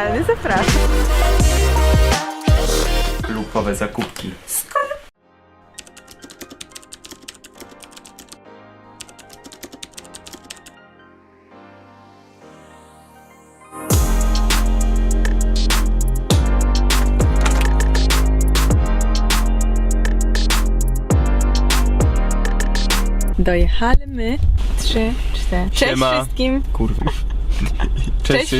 specjalny, zapraszam. Lupowe zakupki. Dojechaliśmy. Trzy, cztery. Cześć Siema. wszystkim. Kurwa. Cześć,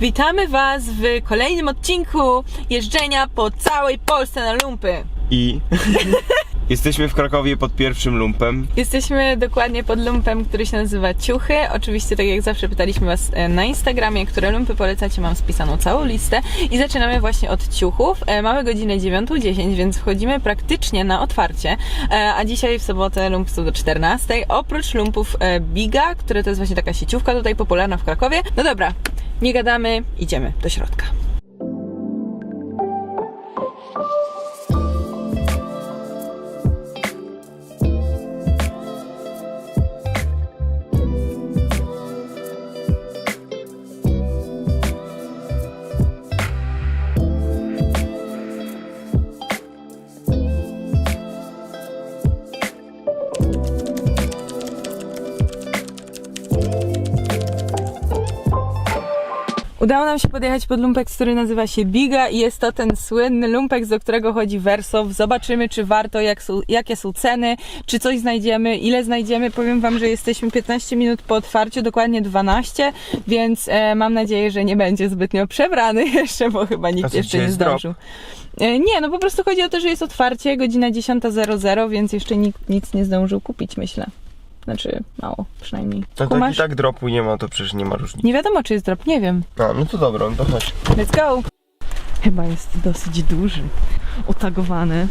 Witamy Was w kolejnym odcinku jeżdżenia po całej Polsce na lumpy. I jesteśmy w Krakowie pod pierwszym lumpem. Jesteśmy dokładnie pod lumpem, który się nazywa Ciuchy. Oczywiście, tak jak zawsze pytaliśmy Was e, na Instagramie, które lumpy polecacie, mam spisaną całą listę. I zaczynamy właśnie od ciuchów. E, Mamy godzinę 9.10, więc wchodzimy praktycznie na otwarcie. E, A dzisiaj w sobotę lumpy są do 14. Oprócz lumpów Biga, które to jest właśnie taka sieciówka tutaj popularna w Krakowie. No dobra, nie gadamy, idziemy do środka. Udało nam się podjechać pod lumpek, który nazywa się Biga i jest to ten słynny lumpek, do którego chodzi Wersow. Zobaczymy, czy warto, jak są, jakie są ceny, czy coś znajdziemy, ile znajdziemy. Powiem Wam, że jesteśmy 15 minut po otwarciu, dokładnie 12, więc e, mam nadzieję, że nie będzie zbytnio przebrany jeszcze, bo chyba nikt jeszcze nie zdążył. E, nie, no po prostu chodzi o to, że jest otwarcie, godzina 10.00, więc jeszcze nikt nic nie zdążył kupić, myślę. Znaczy, mało przynajmniej. No tak i Kumasz? tak dropu nie ma, to przecież nie ma różnicy. Nie wiadomo, czy jest drop, nie wiem. A, no to dobra, no to chodź. Let's go! Chyba jest dosyć duży. Otagowany.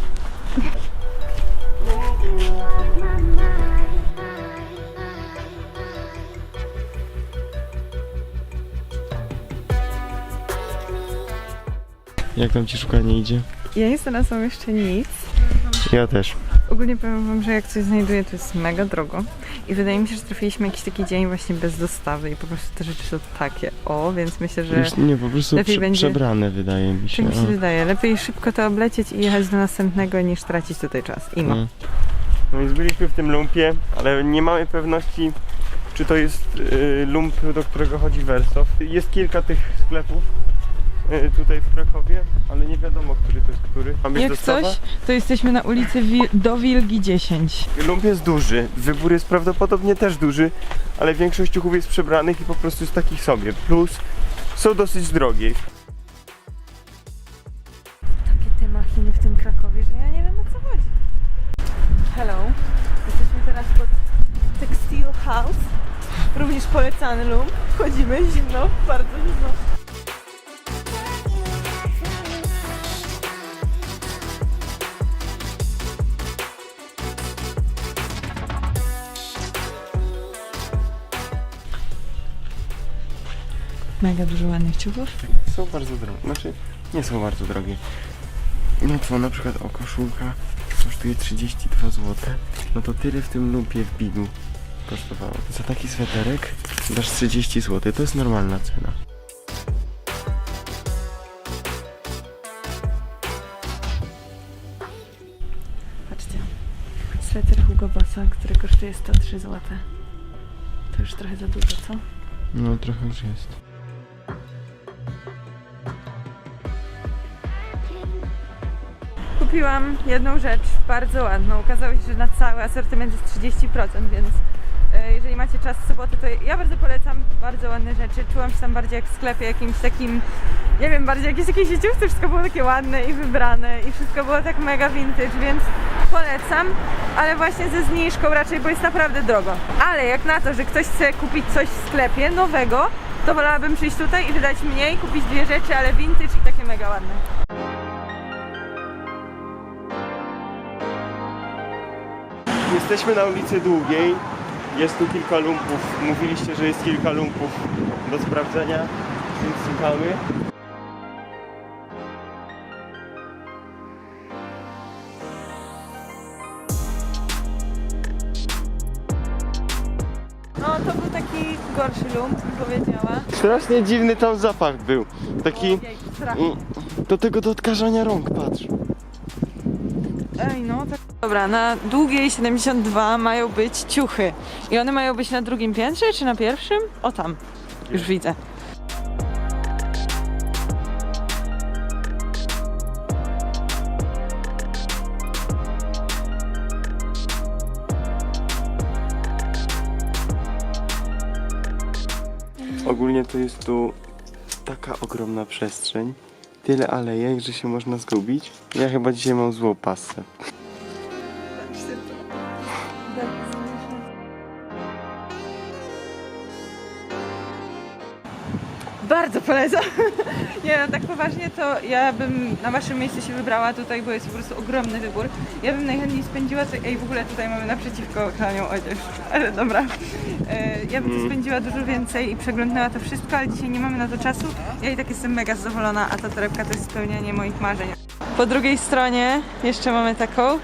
Jak tam ci szukanie idzie? Ja nie znalazłam jeszcze nic. Ja też. Ogólnie powiem wam, że jak coś znajduję, to jest mega drogo. I wydaje mi się, że trafiliśmy jakiś taki dzień właśnie bez dostawy i po prostu te rzeczy są takie. O, więc myślę, że Już nie, po prostu lepiej prze, będzie- przebrane wydaje mi się. tak mi się wydaje. Lepiej szybko to oblecieć i jechać do następnego, niż tracić tutaj czas. Imo. No. no więc byliśmy w tym lumpie, ale nie mamy pewności, czy to jest y, lump, do którego chodzi Wersow. Jest kilka tych sklepów tutaj w Krakowie, ale nie wiadomo, który to jest który. Mam Jak coś, to jesteśmy na ulicy Wi- do Wilgi 10. Lump jest duży, wybór jest prawdopodobnie też duży, ale większość ciuchów jest przebranych i po prostu jest takich sobie. Plus są dosyć drogie. Takie te machiny w tym Krakowie, że ja nie wiem o co chodzi. Hello. Jesteśmy teraz pod Textile House. Również polecany lump. Wchodzimy, zimno, bardzo zimno. Mega dużo ładnych ciuchów. Są bardzo drogie, znaczy nie są bardzo drogie. No to na przykład o koszulka kosztuje 32 zł. No to tyle w tym lumpie w bigu kosztowało. Za taki sweterek dasz 30 zł, to jest normalna cena. Patrzcie. Sweter Hugo Bossa, który kosztuje 103 zł. To już trochę za dużo, co? No trochę już jest. Kupiłam jedną rzecz bardzo ładną. Okazało się, że na cały asortyment jest 30%, więc e, jeżeli macie czas w sobotę, to ja bardzo polecam bardzo ładne rzeczy. Czułam się tam bardziej jak w sklepie jakimś takim, nie wiem, bardziej jakieś takiej sieciówce. Wszystko było takie ładne i wybrane i wszystko było tak mega vintage, więc polecam, ale właśnie ze zniżką raczej, bo jest naprawdę drogo. Ale jak na to, że ktoś chce kupić coś w sklepie nowego, to wolałabym przyjść tutaj i wydać mniej, kupić dwie rzeczy, ale vintage i takie mega ładne. Jesteśmy na ulicy Długiej. Jest tu kilka lumpów. Mówiliście, że jest kilka lumpów do sprawdzenia, więc szukamy. No to był taki gorszy lump, bym powiedziała. Strasznie dziwny tam zapach był. Taki Ojej, strach. mm, do tego do odkażania rąk, patrz. Dobra, na długiej 72 mają być ciuchy. I one mają być na drugim piętrze, czy na pierwszym? O tam. Już widzę. Ogólnie to jest tu taka ogromna przestrzeń. Tyle alejek, że się można zgubić. Ja chyba dzisiaj mam złą pasę. Polecam. Nie no, tak poważnie to ja bym na waszym miejscu się wybrała tutaj, bo jest po prostu ogromny wybór. Ja bym najchętniej spędziła to, ej w ogóle tutaj mamy naprzeciwko tanią odzież, ale dobra. E, Ja bym tu spędziła dużo więcej i przeglądnęła to wszystko, ale dzisiaj nie mamy na to czasu. Ja i tak jestem mega zadowolona, a ta torebka to jest spełnianie moich marzeń. Po drugiej stronie jeszcze mamy taką.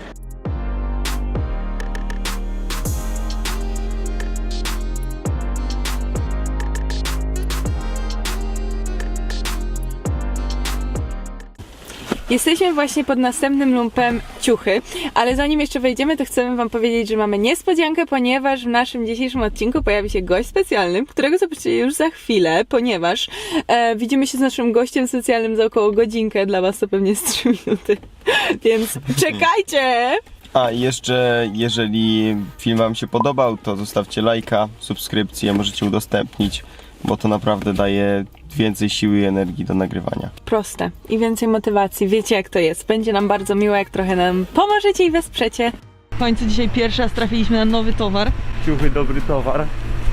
Jesteśmy właśnie pod następnym lumpem ciuchy, ale zanim jeszcze wejdziemy, to chcemy Wam powiedzieć, że mamy niespodziankę, ponieważ w naszym dzisiejszym odcinku pojawi się gość specjalny, którego zobaczycie już za chwilę, ponieważ e, widzimy się z naszym gościem specjalnym za około godzinkę, dla Was to pewnie z 3 minuty, więc czekajcie! A jeszcze, jeżeli film Wam się podobał, to zostawcie lajka, subskrypcję, możecie udostępnić, bo to naprawdę daje więcej siły i energii do nagrywania. Proste i więcej motywacji, wiecie jak to jest, będzie nam bardzo miło, jak trochę nam pomożecie i wesprzecie. W końcu dzisiaj pierwszy raz trafiliśmy na nowy towar. Ciuchy, dobry towar.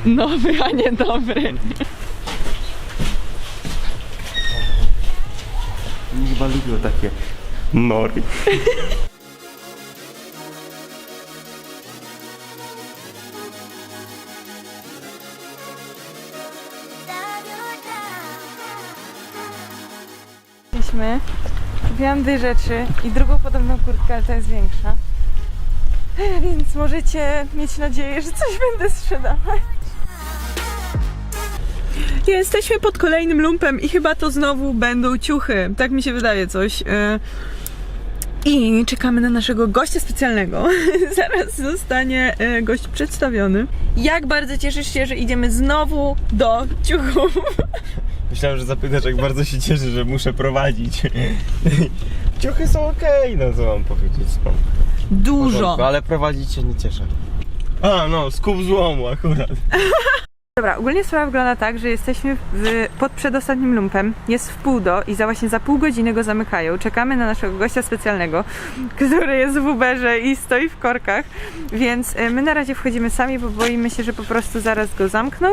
Nowy, a nie dobry. Chyba lubią takie nory. Mieliśmy, kupiłam dwie rzeczy i drugą podobną kurtkę, ale ta jest większa. E, Więc możecie mieć nadzieję, że coś będę sprzedawać. Jesteśmy pod kolejnym lumpem i chyba to znowu będą ciuchy. Tak mi się wydaje coś. I czekamy na naszego gościa specjalnego. Zaraz zostanie e, gość przedstawiony. Jak bardzo cieszysz się, że idziemy znowu do ciuchów? Myślałem, że zapytasz, jak bardzo się cieszę, że muszę prowadzić. Ciuchy są okej, no co mam powiedzieć. No. Dużo. Porządku, Ale prowadzić się nie cieszę. A, no, skup złomu akurat. Dobra, ogólnie sprawa wygląda tak, że jesteśmy w, pod przedostatnim lumpem, jest w pół do i za właśnie za pół godziny go zamykają. Czekamy na naszego gościa specjalnego, który jest w Uberze i stoi w korkach, więc y, my na razie wchodzimy sami, bo boimy się, że po prostu zaraz go zamkną,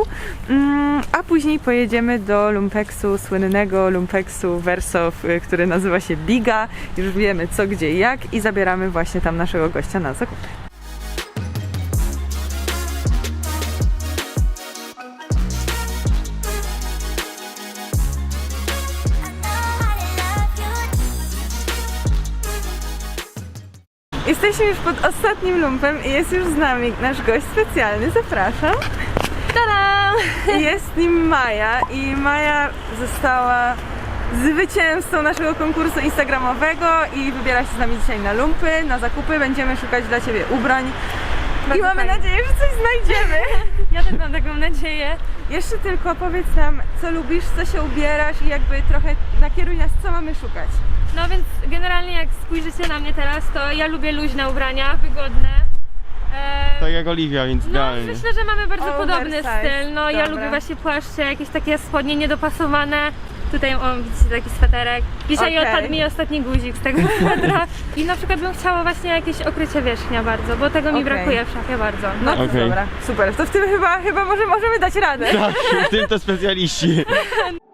mm, a później pojedziemy do lumpeksu, słynnego lumpeksu Wersow, y, który nazywa się Biga. Już wiemy co, gdzie i jak i zabieramy właśnie tam naszego gościa na zakup. Już pod ostatnim lumpem i jest już z nami nasz gość specjalny. Zapraszam. Tada! Jest nim Maja i Maja została zwycięzcą naszego konkursu instagramowego i wybiera się z nami dzisiaj na lumpy, na zakupy. Będziemy szukać dla Ciebie ubrań. I mamy fajnie. nadzieję, że coś znajdziemy. Ja też mam taką nadzieję. Jeszcze tylko powiedz nam, co lubisz, co się ubierasz i jakby trochę nakieruj nas, co mamy szukać. No więc generalnie jak spojrzycie na mnie teraz, to ja lubię luźne ubrania, wygodne. E, Tak jak Oliwia, więc no idealnie. myślę, że mamy bardzo podobny Oversize, styl. No ja dobra. lubię właśnie płaszcze, jakieś takie spodnie niedopasowane. Tutaj o, widzicie taki sweterek. Dzisiaj Okej. odpadł mi ostatni guzik z tego swetra. I na przykład bym chciała właśnie jakieś okrycie wierzchnia bardzo, bo tego mi Okej. brakuje w szafie bardzo. No to Okej. dobra, super. To w tym chyba, chyba może, możemy dać radę. Tak, w tym to specjaliści.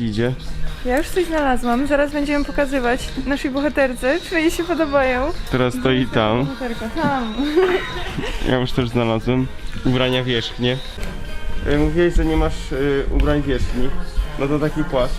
Idzie. Ja już coś znalazłam, zaraz będziemy pokazywać naszej bohaterce, czy jej się podobają. Teraz stoi tam. Bohaterka, tam. Ja już też znalazłem. Ubrania wierzchnie. E, Mówiłeś, że nie masz e, ubrań wierzchni. No to taki płaszcz.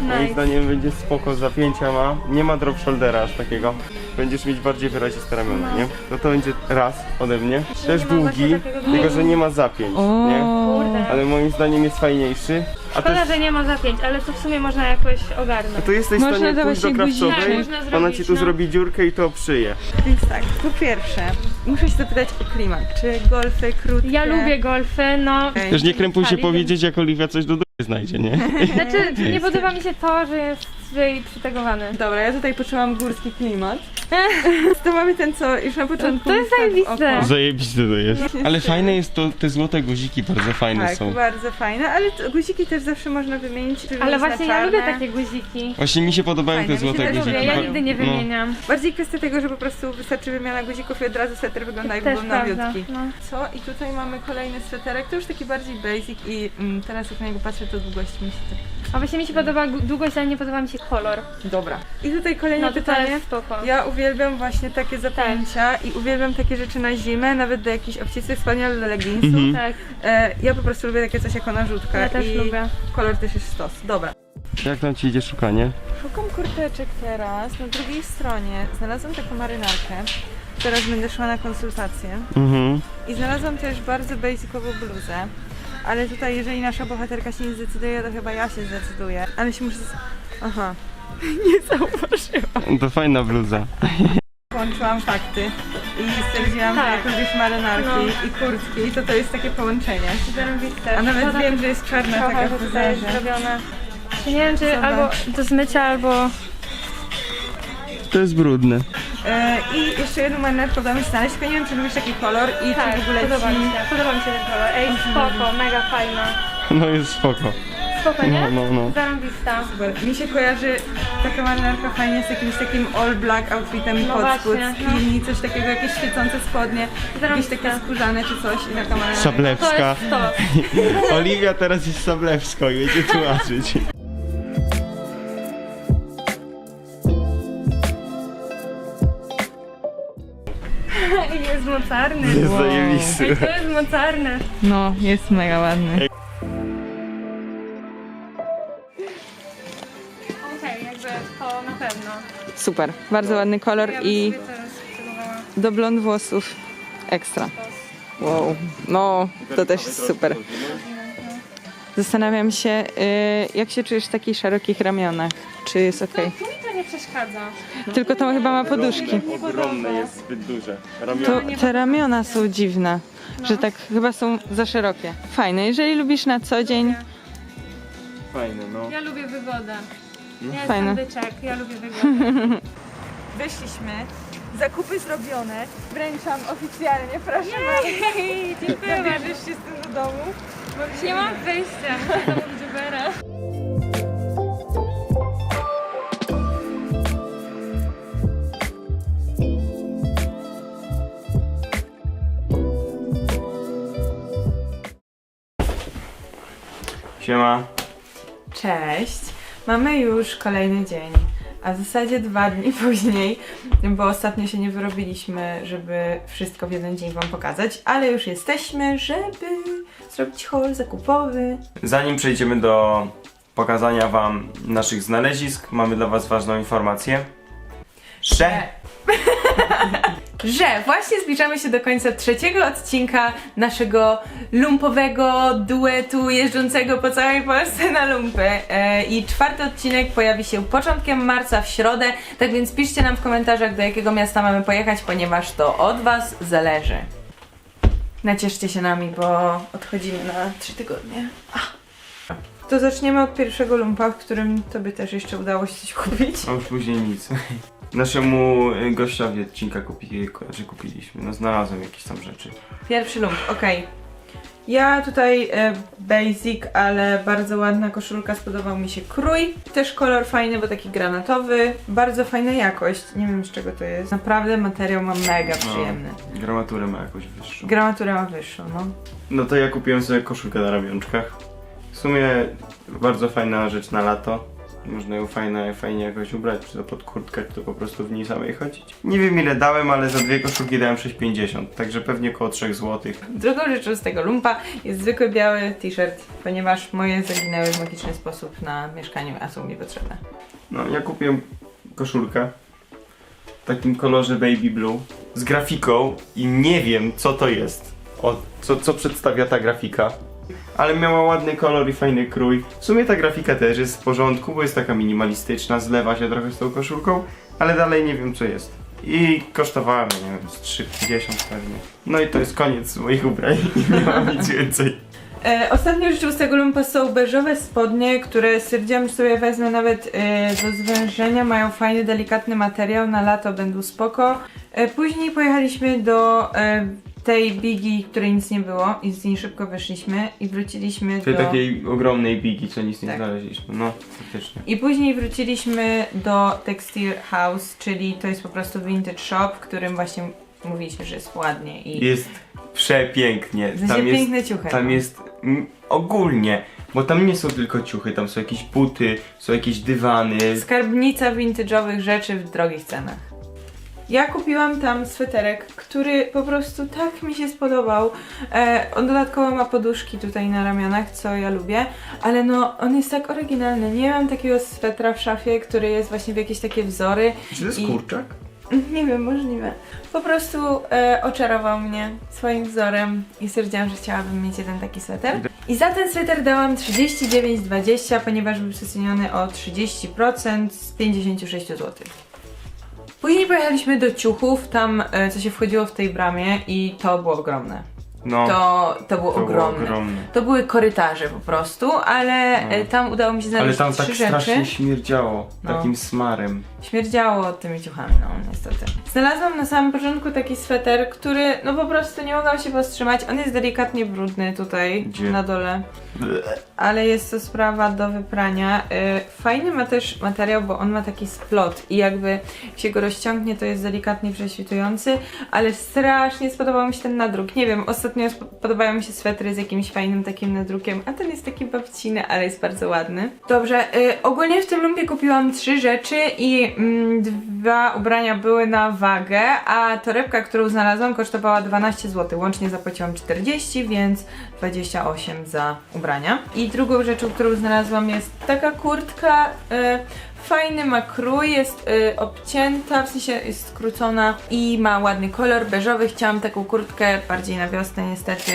Moim Nice. zdaniem będzie spoko, zapięcia ma. Nie ma drop shouldera aż takiego. Będziesz mieć bardziej wyraziste ramiona, nie? No to będzie raz ode mnie. Też nie ma długi, właśnie takiego tylko że nie ma zapięć, nie? Kurde. Ale moim zdaniem jest fajniejszy. A Szkoda, też że nie ma zapięć, ale to w sumie można jakoś a ogarnąć. tu jesteś w Można stanie to pójść do krawcowej, Tak, można ona zrobić, ci tu no. zrobi dziurkę i to obszyje. Więc tak, po pierwsze, muszę się zapytać o klimat. Czy golfy krótkie? Ja lubię golfy, no. Też nie krępuj się powiedzieć, jak Oliwia coś do znajdzie, nie? Znaczy, nie podoba mi się to, że jest Dobra, ja tutaj poczułam górski klimat. to mamy ten, co już na początku To jest zajebiste. oko. Zajebiste to jest. Ale fajne jest to, te złote guziki bardzo fajne Tak, są. bardzo fajne, ale guziki też zawsze można wymienić. Ale właśnie ja lubię takie guziki. Właśnie mi się podobają Fajne, te mi się złote też guziki. Lubię, ja No. nigdy nie wymieniam. Bardziej kwestia tego, że po prostu wystarczy wymiana guzików i od razu sweter wygląda jak Też był prawda. nowiutki. No. Co? I tutaj mamy kolejny sweterek, to już taki bardziej basic i mm, teraz jak na niego patrzę, to długość mi się tak... A właśnie mi się podoba gu- długość, ale nie podoba mi się kolor. Dobra. I tutaj kolejne No to to pytanie. jest spoko. Ja uwielbiam właśnie takie zapięcia i uwielbiam takie rzeczy na zimę, nawet do jakichś obcisłych spodni albo do leginsów. Mhm. Tak, E, ja po prostu lubię takie coś jako narzutka ja też i lubię. kolor też jest stos. Dobra. Jak tam ci idzie szukanie? Szukam kurteczek teraz. Na drugiej stronie znalazłam taką marynarkę. Teraz będę szła na konsultację. Mhm. I znalazłam też bardzo basicową bluzę. Ale tutaj, jeżeli nasza bohaterka się nie zdecyduje, to chyba ja się zdecyduję. Ale się muszę... z- Aha. Nie zauważyłam. To fajna bluza. Połączyłam fakty i stwierdziłam, że Tak. jak lubisz marynarki No. i kurtki, to to jest takie połączenie. A nawet wiem, że jest czarna taka trochę, w że tutaj jest zrobione. Nie wiem, czy Zobacz. albo do zmycia, albo... To jest brudne. E, I jeszcze udało mi się znaleźć, tylko nie wiem, czy lubisz taki kolor i Tak, czy w ogóle podoba ci... mi się, podoba mi się ten kolor. Ej, spoko, mega fajna. No jest spoko. Spoko, nie? No, no, no. Zarąbista. Super. Mi się kojarzy taka marynarka fajnie z jakimś takim all black outfitem No pod spód, właśnie, skinny, coś takiego, jakieś świecące spodnie, jakieś Zarąbiste. takie skórzane czy coś i taka marynarka. To Sablewska. jest to. Oliwia teraz jest Sablewską i będzie tłumaczyć. I jest mocarny. Jest zajebisty. Ej, to jest mocarne. No, jest mega ładny. Okej, jakby to na pewno. Super, bardzo ładny kolor Ja bym i sobie to spróbowała. do blond włosów ekstra. Wow, no to też jest super. Zastanawiam się, y, jak się czujesz w takich szerokich ramionach? Czy jest ok? Przeszkadza. Tylko to chyba ma poduszki. Ogromne jest zbyt duże. To Ramiona. te ramiona są dziwne, że tak chyba są za szerokie. Fajne, jeżeli lubisz na co dzień. Fajne, no. Ja lubię wygodę. Ja Fajne. jestem byczek, ja lubię wygodę. Wyszliśmy, zakupy zrobione, wręczam oficjalnie, proszę Jej, dziękuję bardzo. Zabierzesz się z tym do domu. Nie mam wyjścia, muszę zamówić Ubera. Siema. Cześć, mamy już kolejny dzień, a w zasadzie dwa dni później, bo ostatnio się nie wyrobiliśmy, żeby wszystko w jeden dzień Wam pokazać, ale już jesteśmy, żeby zrobić haul zakupowy. Zanim przejdziemy do pokazania Wam naszych znalezisk, mamy dla Was ważną informację. Że że właśnie zbliżamy się do końca trzeciego odcinka naszego lumpowego duetu jeżdżącego po całej Polsce na lumpy. E, I czwarty odcinek pojawi się początkiem marca w środę, tak więc piszcie nam w komentarzach do jakiego miasta mamy pojechać, ponieważ to od Was zależy. Nacieszcie się nami, bo odchodzimy na trzy tygodnie. To zaczniemy od pierwszego lumpa, w którym Tobie też jeszcze udało się coś kupić. a już później nic. Naszemu y, gościowi odcinka kupi, że kupiliśmy. No znalazłem jakieś tam rzeczy. Pierwszy lump, okej. Ja tutaj e, basic, ale bardzo ładna koszulka, spodobał mi się krój. Też kolor fajny, bo taki granatowy. Bardzo fajna jakość, nie wiem z czego to jest. Naprawdę materiał ma mega przyjemny. No, gramaturę ma jakoś wyższą. Gramatura ma wyższą, no. No to ja kupiłem sobie koszulkę na ramionczkach. W sumie bardzo fajna rzecz na lato. Można ją fajnie, fajnie jakoś ubrać, czy to pod kurtkę, czy to po prostu w niej samej chodzić. Nie wiem ile dałem, ale za dwie koszulki dałem 6,50, także pewnie około 3 zł. Drugą rzeczą z tego lumpa jest zwykły biały t-shirt, ponieważ moje zaginęły w magiczny sposób na mieszkaniu, a są mi potrzebne. No, ja kupiłem koszulkę w takim kolorze baby blue z grafiką i nie wiem co to jest. O, co, co przedstawia ta grafika. Ale miała ładny kolor i fajny krój. W sumie ta grafika też jest w porządku, bo jest taka minimalistyczna, zlewa się trochę z tą koszulką, ale dalej nie wiem co jest. I kosztowała mnie, nie wiem, z 3,50 pewnie. No i to jest koniec moich ubrań, nie mam nic więcej. E, ostatnią rzeczą z tego lumpa są beżowe spodnie, które stwierdziłam, że sobie wezmę nawet e, do zwężenia. Mają fajny, delikatny materiał, na lato będą spoko. E, później pojechaliśmy do e, tej bigi, której nic nie było i z niej szybko wyszliśmy i wróciliśmy Tej do... takiej ogromnej bigi, co nic nie Tak. znaleźliśmy. No, faktycznie. I później wróciliśmy do Textile House, czyli to jest po prostu vintage shop, w którym właśnie mówiliśmy, że jest ładnie i Jest przepięknie. w sensie Tam jest, piękne ciuchy. tam jest mm, ogólnie, bo tam nie są tylko ciuchy, tam są jakieś buty, są jakieś dywany. Skarbnica vintage'owych rzeczy w drogich cenach. Ja kupiłam tam sweterek, który po prostu tak mi się spodobał. E, on dodatkowo ma poduszki tutaj na ramionach, co ja lubię, ale no on jest tak oryginalny. Nie mam takiego swetra w szafie, który jest właśnie w jakieś takie wzory. Czy to jest I- kurczak? Nie wiem, możliwe. Po prostu e, oczarował mnie swoim wzorem i stwierdziłam, że chciałabym mieć jeden taki sweter. I za ten sweter dałam 39,20, ponieważ był przeceniony o 30% z 56 zł. Później pojechaliśmy do ciuchów, tam e, co się wchodziło w tej bramie i to było ogromne. No, To, to było to było ogromne. ogromne. To były korytarze po prostu, ale No. e, tam udało mi się Ale znaleźć tam trzy tak rzeczy. strasznie śmierdziało, No. takim smarem. Śmierdziało tymi ciuchami, no niestety. Znalazłam na samym początku taki sweter, który no po prostu nie mogłam się powstrzymać. On jest delikatnie brudny tutaj Gdzie? na dole, ale jest to sprawa do wyprania. Y, Fajny ma też materiał, bo on ma taki splot i jakby jak się go rozciągnie, to jest delikatnie prześwitujący, ale strasznie spodobał mi się ten nadruk. Nie wiem, ostatnio sp- podobają mi się swetry z jakimś fajnym takim nadrukiem, a ten jest taki babciny, ale jest bardzo ładny. Dobrze, y, ogólnie w tym lumpie kupiłam trzy rzeczy i mm, dwa ubrania były na wagę, a torebka, którą znalazłam kosztowała 12 zł. Łącznie zapłaciłam 40, więc 28 za ubrania. I drugą rzeczą, którą znalazłam jest taka kurtka. Y, Fajny ma krój, jest y, obcięta, w sensie jest skrócona i ma ładny kolor beżowy. Chciałam taką kurtkę bardziej na wiosnę niestety,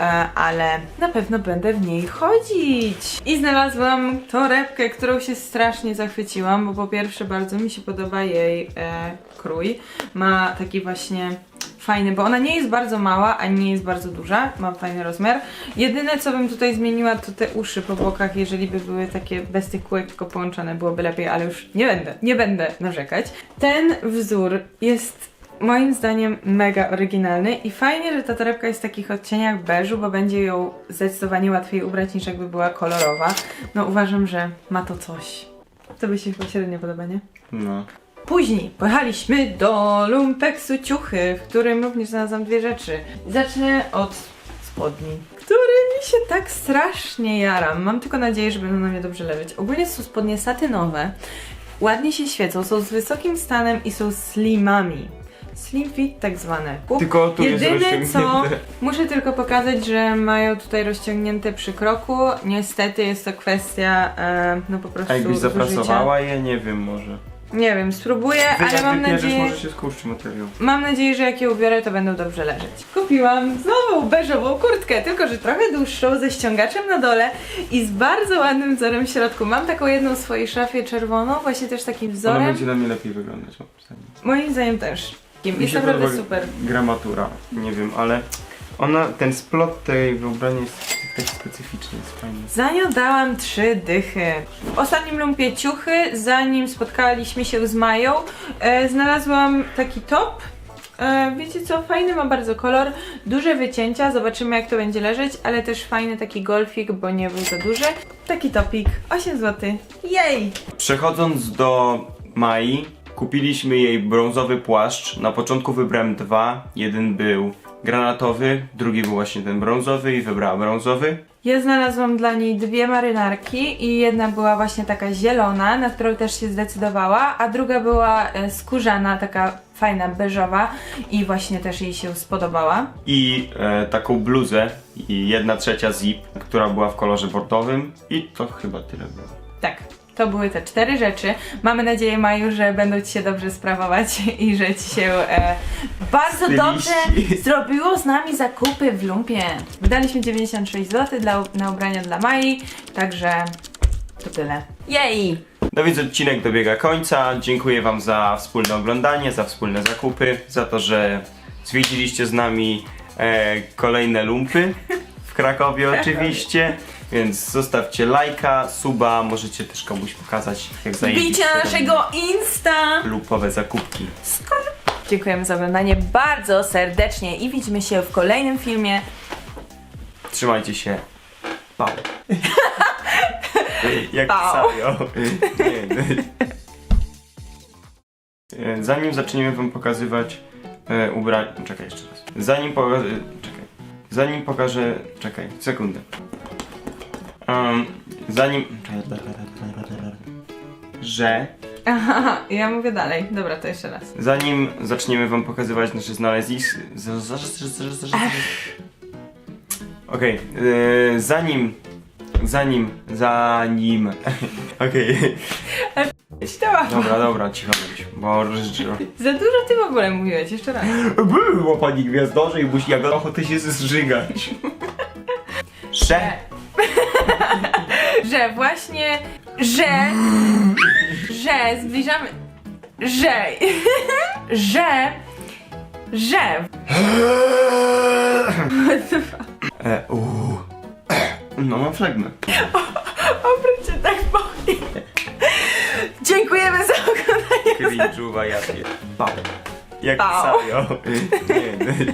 e, ale na pewno będę w niej chodzić. I znalazłam torebkę, którą się strasznie zachwyciłam, bo po pierwsze bardzo mi się podoba jej e, krój. Ma taki właśnie fajny, bo ona nie jest bardzo mała, ani nie jest bardzo duża, ma fajny rozmiar. Jedyne co bym tutaj zmieniła to te uszy po bokach, jeżeli by były takie bez tych kółek, tylko połączone byłoby lepiej, ale już nie będę, nie będę narzekać. Ten wzór jest moim zdaniem mega oryginalny i fajnie, że ta torebka jest w takich odcieniach beżu, bo będzie ją zdecydowanie łatwiej ubrać niż jakby była kolorowa. No uważam, że ma to coś. To by się chyba średnio podoba, nie? No. Później pojechaliśmy do Lumpeksu Ciuchy, w którym również znalazłam dwie rzeczy. Zacznę od spodni, którymi się tak strasznie jaram. Mam tylko nadzieję, że będą na mnie dobrze leżeć. Ogólnie są spodnie satynowe, ładnie się świecą, są z wysokim stanem i są slimami. Slim fit tak zwane. Tylko tu jest Jedyne co, rozciągnięte. muszę tylko pokazać, że mają tutaj rozciągnięte przy kroku. Niestety jest to kwestia, e, no po prostu A jakbyś zużycia. zaprasowała je, nie wiem może. Nie wiem, spróbuję, ale mam nadzieję... może się skurczy materiał. Mam nadzieję, że jak je ubiorę, to będą dobrze leżeć. Kupiłam znowu beżową kurtkę, tylko że trochę dłuższą, ze ściągaczem na dole i z bardzo ładnym wzorem w środku. Mam taką jedną w swojej szafie czerwoną, właśnie też takim Ona wzorem. będzie na mnie lepiej wyglądać, mam zdaniem. Moim zdaniem też. Mi Jest się naprawdę podoba super. Gramatura, nie wiem, ale ona, ten splot tej wyobrania jest taki specyficzny, jest fajny. Za nią dałam trzy dychy. W ostatnim lumpie ciuchy, zanim spotkaliśmy się z Mają, e, znalazłam taki top. E, wiecie co, fajny ma bardzo kolor, duże wycięcia, zobaczymy jak to będzie leżeć, ale też fajny taki golfik, bo nie był za duży. Taki topik, 8 zł. Jej! Przechodząc do Mai, kupiliśmy jej brązowy płaszcz. Na początku wybrałem dwa. Jeden był granatowy, drugi był właśnie ten brązowy i wybrała brązowy. Ja znalazłam dla niej dwie marynarki i jedna była właśnie taka zielona, na którą też się zdecydowała, a druga była e, skórzana, taka fajna, beżowa i właśnie też jej się spodobała. I e, taką bluzę i jedna trzecia zip, która była w kolorze bordowym i to chyba tyle było. Tak, to były te cztery rzeczy. Mamy nadzieję, Maju, że będą Ci się dobrze sprawować i że Ci się e, bardzo Styliści. dobrze zrobiło z nami zakupy w lumpie. Wydaliśmy 96 zł dla, na ubrania dla Mai, także to tyle. Jej! No więc odcinek dobiega końca. Dziękuję Wam za wspólne oglądanie, za wspólne zakupy, za to, że zwiedziliście z nami e, kolejne lumpy w Krakowie oczywiście. Więc zostawcie lajka, suba, możecie też komuś pokazać jak zajebiście Wbijcie na naszego Insta! lupowe zakupki. Dziękujemy za oglądanie bardzo serdecznie i widzimy się w kolejnym filmie. Trzymajcie się. Pał. Jak Pał. Nie. E, Zanim zaczniemy wam pokazywać e, ubrania. Czekaj jeszcze raz. Zanim pokażę. Czekaj. Zanim pokażę. Czekaj, sekundę. Um, zanim. Że. Aha, ja mówię dalej. Dobra, to jeszcze raz. Zanim zaczniemy wam pokazywać nasze znalezisk... z- z- z- z- z- z- Okej, e, zanim... Zanim... Zanim... Okej, Ściała. dobra, dobra, cicho bądź, bo... Za dużo Ty w ogóle mówiłeś, jeszcze raz. Było pani gwiazdorze i musi jak ochotę się zżygać. Sze... Że właśnie, że, że zbliżamy, że, że, że. E, uuu. No, mam flegmę. Obróć się tak boli. Dziękujemy za oglądanie. Cringe'uwa ja pier... Pał. Jak Pał. Nie, nie.